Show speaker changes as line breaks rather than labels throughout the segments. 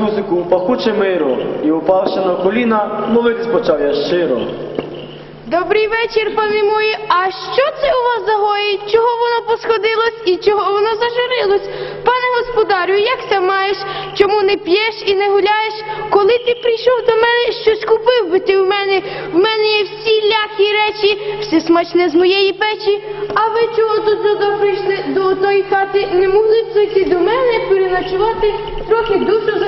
Ісусику, пахуче миру, і упавши на коліна, молитись почав я щиро.
Добрий вечір, пане мої. А що це у вас за гої? Чого воно посходилось і чого воно зажурилось? Пане господарю, як ся маєш? Чому не п'єш і не гуляєш? Коли ти прийшов до мене, щось купив би ти в мене. В мене є всі лякі речі, все смачне з моєї печі. А ви чого тут сюди прийшли до тої хати? Не могли б зайти до мене, переночувати, трохи душу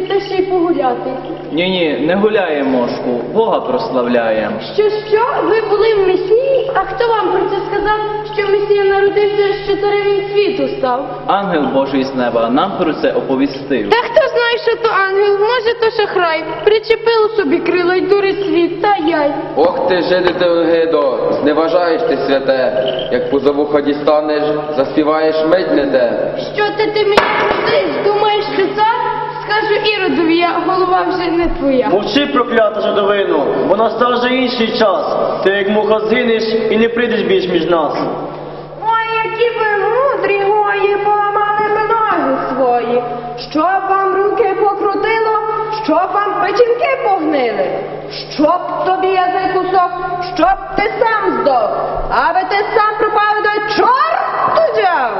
та ще й погуляти.
Ні, ні, не гуляємо, мошку, Бога прославляємо.
Що що? Ви були в Месії? А хто вам про це сказав, що Месія народився, що царем світу став?
Ангел Божий з неба нам про це оповістив.
Та хто знає, що то ангел, може то шахрай, причепило собі крило й дурить світ, та яй.
Ох ти, жидите Огидо, зневажаєш ти святе, як позову ході станеш, заспіваєш мить не те.
Що ти ти мені крутись? Думаєш, вже не твоя.
Мовчи, проклята жадовину, бо настав вже інший час. Ти як муха згинеш і не прийдеш більш між нас.
Ой, які ви мудрі гої, поламали ви ноги свої. Щоб вам руки покрутило, щоб вам печінки погнили, щоб тобі язик усох, щоб ти сам здох, аби ти сам пропав до чорту взяв.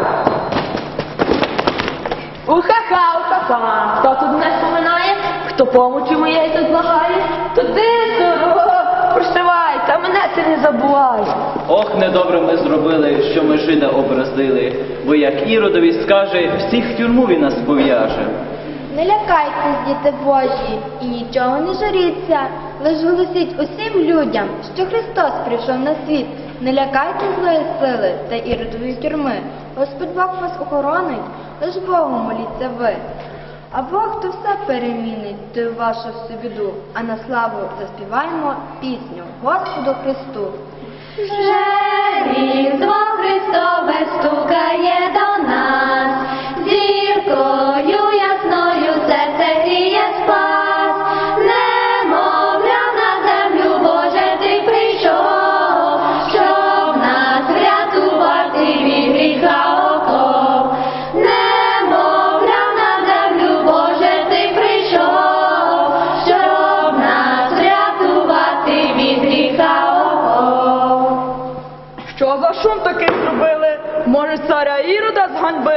Уха-ха, уха-ха, хто тут не споминає, хто помочі моєї тут благає, то ти, дорога, прощавай, та мене ти не забувай.
Ох, недобре ми зробили, що ми жида образили, бо як Іродові скаже, всіх в тюрму він нас пов'яже.
Не лякайтесь, діти Божі, і нічого не жаріться, лиш голосіть усім людям, що Христос прийшов на світ. Не лякайте злої сили та іродової тюрми. Господь Бог вас охоронить, лиш Богу моліться ви. А Бог то все перемінить, ти вашу всю біду, а на славу заспіваємо пісню Господу Христу.
Вже Христове стукає до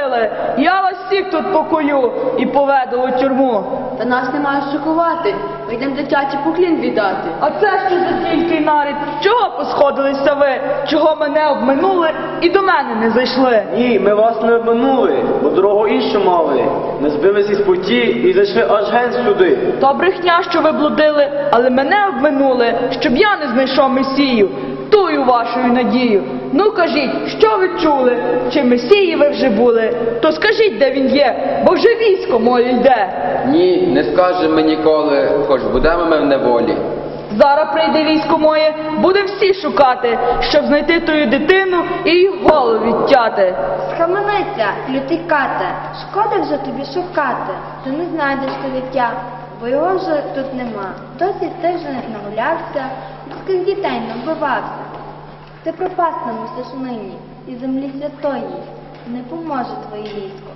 зганьбили? Я вас всіх тут покою і поведу у тюрму.
Та нас немає що ховати. Ми йдемо дитячий поклін віддати.
А це що за тільки нарід? Чого посходилися ви? Чого мене обминули і до мене не зайшли?
Ні, ми вас не обманули, бо дорогу іншу мали. Ми збилися із путі і зайшли аж ген сюди.
То брехня, що ви блудили, але мене обминули, щоб я не знайшов месію. Тую вашою надію. Ну кажіть, що ви чули? Чи месії ви вже були? То скажіть, де він є, бо вже військо моє йде.
Ні, не скажемо ми ніколи, хоч будемо ми в неволі.
Зараз прийде військо моє, будемо всі шукати, щоб знайти тую дитину і її голову відтяти.
Схаменися, лютий кате, шкода вже тобі шукати. Ти не знайдеш то дитя, бо його вже тут нема. Досить ти вже нагулявся, людських дітей набивався. Ти пропасти мусиш нині, і землі святої не поможе твоє військо.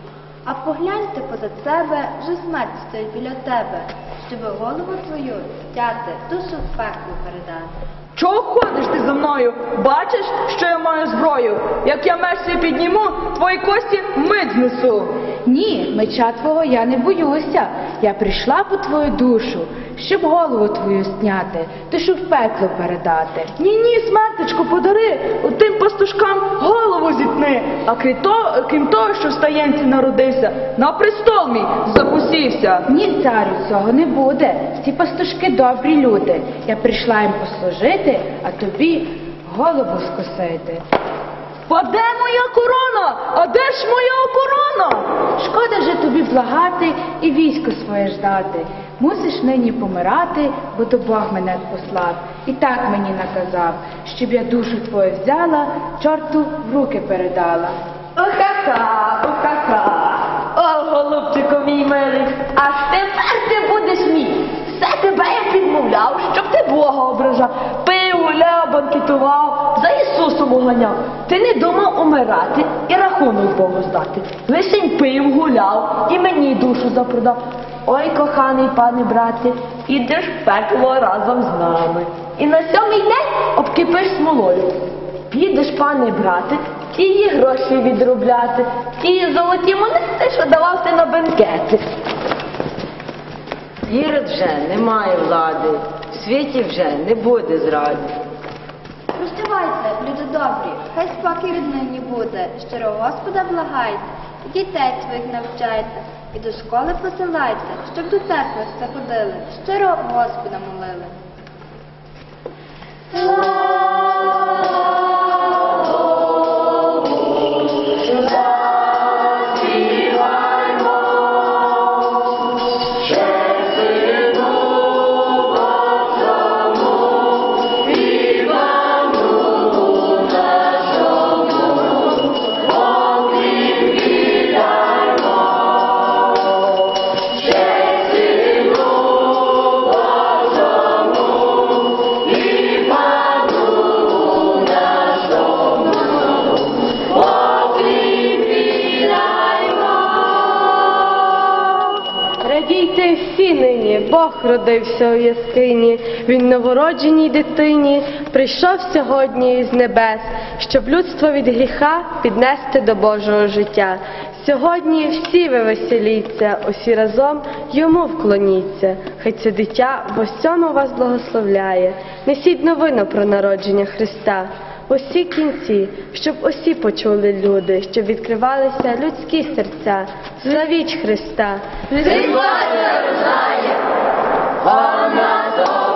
А погляньте позад себе, вже смерть стоїть біля тебе, щоб голову твою стяти, душу в пекло передати.
Чого ходиш ти за мною? Бачиш, що я маю зброю? Як я меч свій підніму, твої кості мить знесу.
Ні, меча твого я не боюся. Я прийшла по твою душу, щоб голову твою зняти, душу в пекло передати.
Ні, ні, смертечку, подари, тим пастушкам голову зітни. А крім того, крім того, що в стаєнці народився, на престол мій запусівся.
Ні, царю, цього не буде. Ці пастушки добрі люди. Я прийшла їм послужити, а тобі голову скосити.
Паде моя корона? А де ж моя корона?
Шкода вже тобі благати і військо своє ждати. Мусиш нині помирати, бо то Бог мене послав. І так мені наказав, щоб я душу твою взяла, чорту в руки передала.
Охаха, охаха. О, голубчику мій милий, аж тепер ти будеш мій. Все тебе я підмовляв, щоб ти Бога ображав. Пив, гуляв, банкетував, за Ісусом уганяв. Ти не думав умирати і рахунок Богу здати. Лишень пив, гуляв і мені душу запродав.
Ой, коханий пане брате, ідеш в пекло разом з нами. І на сьомий день обкипиш смолою. Підеш, пане брате, тії гроші відробляти, тії золоті монети, що давав ти на бенкети.
Ірод вже не має влади, в світі вже не буде зради.
Прощавайте, люди добрі, хай спокій нині буде. Щиро Господа благайте, дітей своїх навчайте, і до школи посилайте, щоб до церкви все ходили, щиро Господа молили.
Бог родився у яскині, Він новородженій дитині прийшов сьогодні із небес, щоб людство від гріха піднести до Божого життя. Сьогодні всі ви веселіться, усі разом йому вклоніться. Хай це дитя в усьому вас благословляє. Несіть новину про народження Христа. Усі кінці, щоб усі почули люди, щоб відкривалися людські серця. Славіть Христа!
Христос рождає, One of